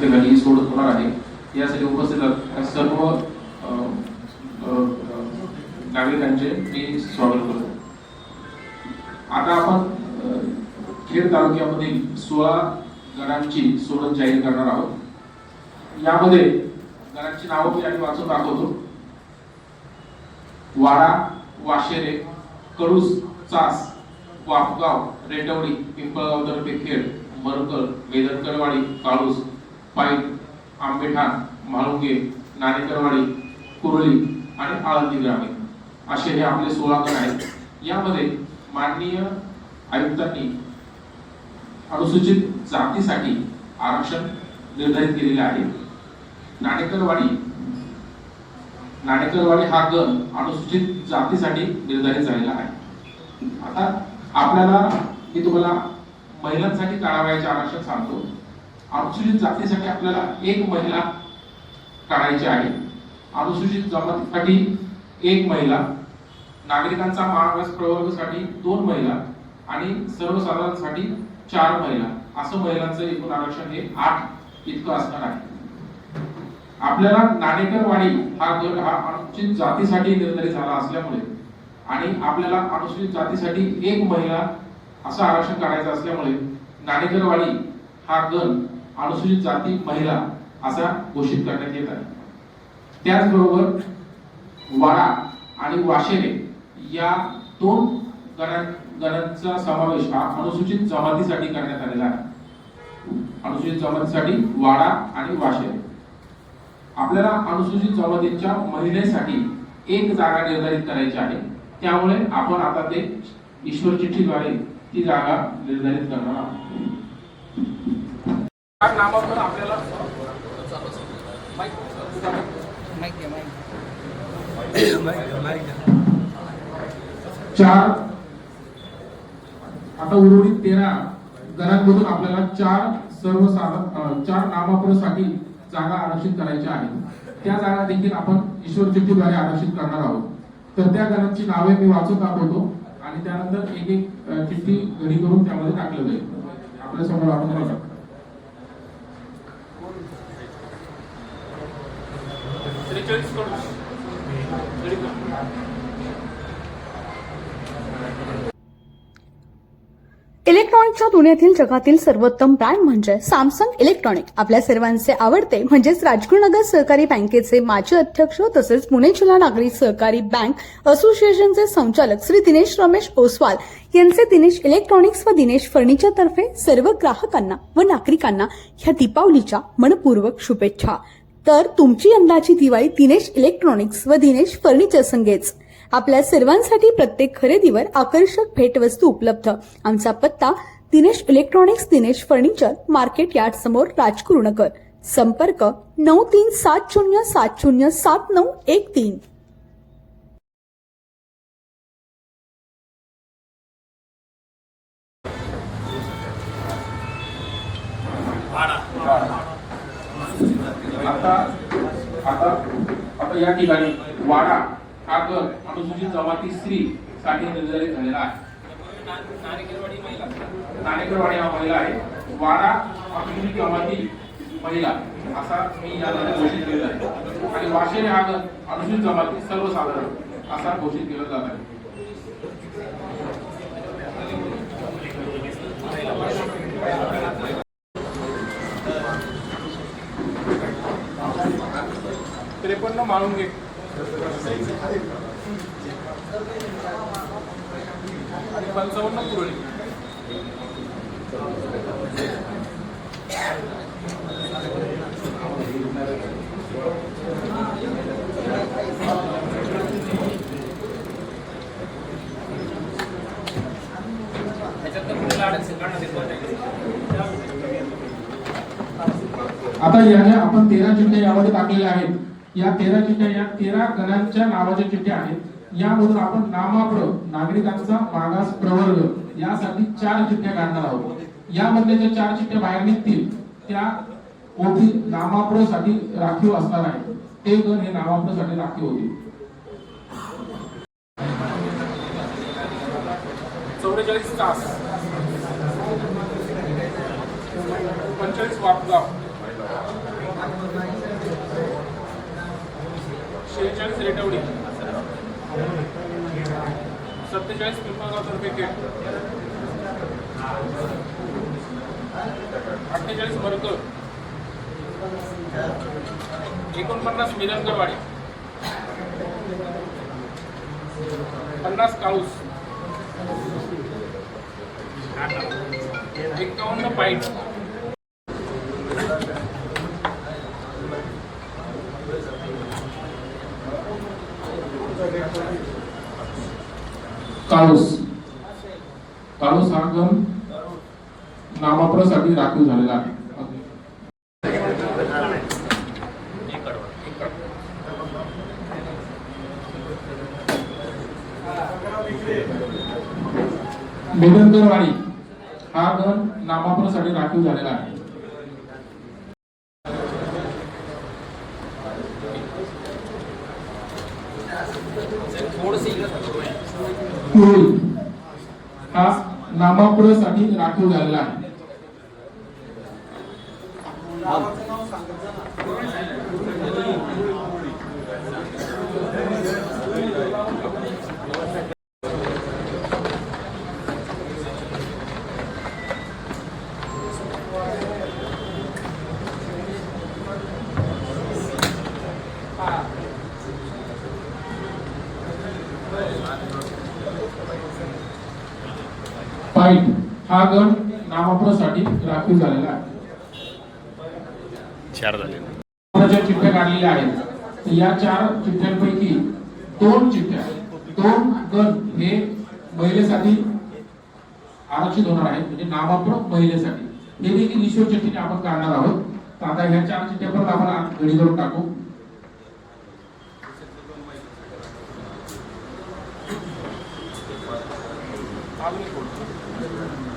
ठिकाणी सोडत होणार आहे. यासाठी उपस्थित सर्व नागरिकांचे मी स्वागत करतो. आता आपण खेड तालुक्यामधील सोळा गणांची सोडत जाहीर करणार आहोत. यामध्ये गणांची नावं मी आणि वाचून दाखवतो. वाडा वाशेरे कडूस चास वापगाव रेटवडी पिंपळगाव तर्फे खेड मरकर वेदरकरवाडी काळूस पाईप आंबेठाण म्हाळुंगे नाणेकरवाडी कुरळी आणि आळंदी ग्रामीण असे हे आपले सोळा गण आहेत. यामध्ये माननीय आयुक्तांनी अनुसूचित जातीसाठी आरक्षण निर्धारित केलेले आहे. नाणेकरवाडी नाणेकरवाडी हा गण अनुसूचित जातीसाठी निर्धारित झालेला आहे. आता आपल्याला मी तुम्हाला महिलांसाठी काढावयाचे आरक्षण सांगतो. अनुसूचित जातीसाठी आपल्याला एक महिला काढायची आहे. अनुसूचित जमातीसाठी एक महिला नागरिकांचा मागास प्रवर्गासाठी दोन महिला आणि सर्वसाधारणसाठी चार महिला. असं महिलांचं एकूण आरक्षण हे आठ इतकं असणार आहे. आपल्याला नाणेकरवाडी हा गट हा अनुसूचित जातीसाठी निर्धारित झाला असल्यामुळे आणि आपल्याला अनुसूचित जातीसाठी एक महिला असं आरक्षण काढायचं असल्यामुळे नाणेकरवाडी हा गण अनुसूचित जाती महिला असा घोषित करण्यात येत आहे. त्याचबरोबर वाडा आणि वाशेरे या दोन गणां गणांचा समावेश हा अनुसूचित जमातीसाठी करण्यात आलेला आहे. अनुसूचित जमातीसाठी वाडा आणि वाशेरे. आपल्याला अनुसूचित जमातीच्या महिलेसाठी एक जागा निर्धारित करायची आहे. त्यामुळे आपण आता ते ईश्वर चिठ्ठीद्वारे ती जागा निर्धारित करणार आहोत. नामावर आपल्याला चार. आता उर्वरित तेरा गणांमधून आपल्याला चार सर्वसाधारण चार नामापुरासाठी जागा आरक्षित करायच्या आहेत त्या जागा देखील आपण ईश्वर चिठ्ठीद्वारे आरक्षित करणार आहोत. तर त्या गणांची नावे मी वाचून दाखवतो आणि त्यानंतर एक एक चिठ्ठी घडी करून त्यामध्ये टाकलं जाईल. आपल्यासमोर आपण इलेक्ट्रॉनिक्सच्या दुनियातील इलेक्ट्रॉनिकच्या दुनियेतील जगातील सर्वोत्तम ब्रँड म्हणजे सॅमसंग इलेक्ट्रॉनिक आपल्या सर्वांचे आवडते म्हणजेच राजगुरुनगर सहकारी बँकेचे माजी अध्यक्ष तसेच पुणे जिल्हा नागरी सहकारी बँक असोसिएशनचे संचालक श्री दिनेश रमेश ओसवाल यांचे दिनेश इलेक्ट्रॉनिक्स व दिनेश फर्निचरतर्फे सर्व ग्राहकांना व नागरिकांना ह्या दीपावलीच्या मनपूर्वक शुभेच्छा. तर तुमची यंदाची दिवाळी दिनेश इलेक्ट्रॉनिक्स व दिनेश फर्निचर संघेच आपल्या सर्वांसाठी प्रत्येक खरेदीवर आकर्षक भेटवस्तू उपलब्ध. आमचा पत्ता Dinesh electronics Dinesh furniture market yard समोर राजकुरुणकर. संपर्क नऊ तीन सात शून्य सात शून्य सात नऊ एक तीन. आता आता आता या ठिकाणी वाडा हा गट अनुसूचित जमाती स्त्री साठी निर्धारित झालेला आहे. नाणेकरवाडी हा महिला आहे. वाडा अनुसूचित जमाती महिला असा मी या ठिकाणी घोषित केलेला आहे. आणि वाशेने हा गट अनुसूचित जमाती सर्वसाधारण असा घोषित केला जात आहे. त्रेपन्न माळुंगे आणि पंचावन्न पुरळी आता याने आपण तेरा चिठ्ठ्या यामध्ये टाकलेले आहेत. या तेरा चिठ्ठ्या या तेरा गणांच्या नावाच्या चिठ्ठ्या आहेत. यामधून आपण नामाप्र नागरिकांचा मागास प्रवर्ग यासाठी चार चिठ्ठ्या काढणार आहोत. यामधल्या ज्या चार चिठ्ठ्या बाहेर निघतील त्या ओपी नामाप्रसाठी राखीव असणार आहे ते गण हे नामाप्रसाठी राखीव होतील. चौवेचाळीस तास. पंचेचाळीस वापगाव. शेहेचाळीस रेटवडी. सत्तेचाळीस पिंपळगाव तर्फे खेळ अठ्ठेचाळीस मरकर एकोणपन्नास मिरनकरवाडी पन्नास काऊस. एकावन्न पाईट काळूस काळूस हा गण नामाप्रसाठी राखीव झालेला आहे. बेदनकरवाडी हा गण नामाप्रसाठी राखीव झालेला आहे. कुरुल हा नामापुरासाठी राखीव झालेला आहे पाईप हा गण नामापुरासाठी राखीव झालेला आहे. चिठ्ठ्या काढलेल्या आहेत या चार चिठ्ठ्यांपैकी दोन चिठ्ठ्या दोन गण हे महिलेसाठी आरक्षित होणार आहेत म्हणजे नामापुर महिलेसाठी. हे देखील ईश्वर चिठ्ठीने आपण काढणार आहोत. आता ह्या चार चिठ्ठ्या पण आपण घडी करून टाकू. फक्त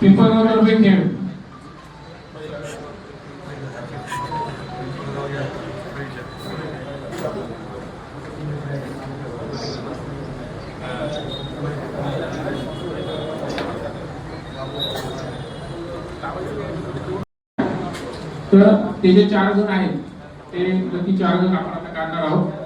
पिंपळगाव तर्फे खेळ तर ते जे चार जण आहेत ते प्रति चार जण आपण आता काढणार आहोत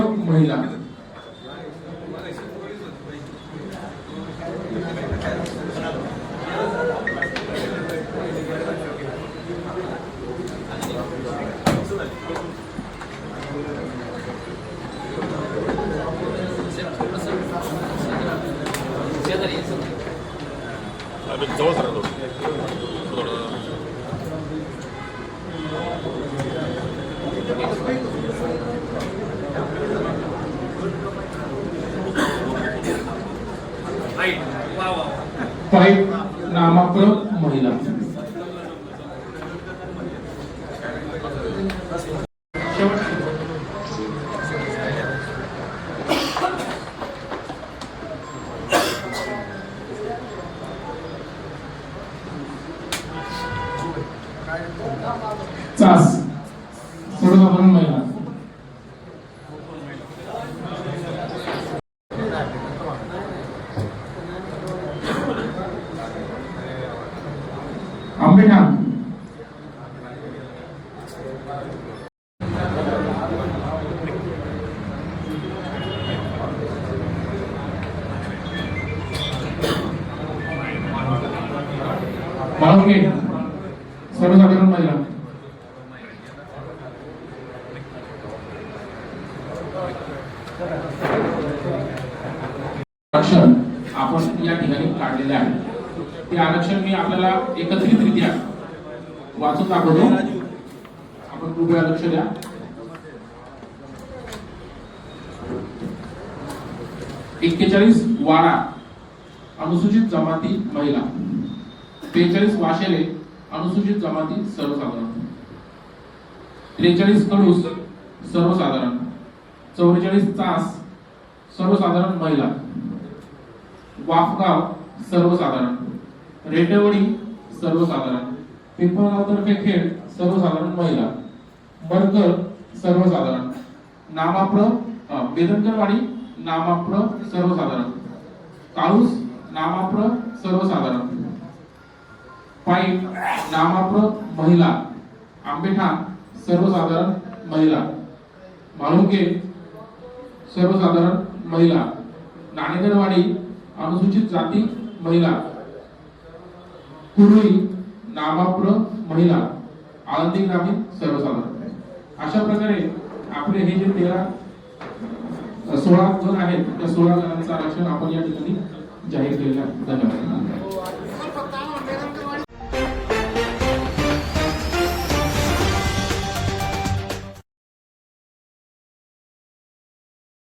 नामाप्र आंबेठाम बाळवगे सर्वसाधारण महिला. आपण या ठिकाणी काढलेल्या आहे ते आरक्षण मी आपल्याला एकत्रितरित्या वाचून दाखवतो. आपण कृपया लक्ष द्या. एक्केचाळीस वाडा अनुसूचित जमाती महिला. बेचाळीस वाशेले अनुसूचित जमाती सर्वसाधारण. त्रेचाळीस कडूस सर्वसाधारण. चौवेचाळीस तास सर्वसाधारण महिला. वाफगाव सर्वसाधारण. रेटेवडी सर्वसाधारण पिंपळगावतर्फे खेळ खेड सर्वसाधारण महिला बरकर सर्वसाधारण नामाप्र अ, बेदनकरवाडी नामाप्र सर्वसाधारण काळूस नामाप्र सर्वसाधारण पाईप नामाप्र महिला आंबेठाण सर्वसाधारण महिला माळुंगे सर्वसाधारण महिला नाणेकरवाडी अनुसूचित जाती महिला पूर्वी नामाप्र महिला आळंदी ग्रामीण सर्वसाधारण. अशा प्रकारे आपले हे जे तेरा सोळा जण आहेत त्या सोळा जणांचं आरक्षण आपण या ठिकाणी जाहीर केलेलं आहे. धन्यवाद.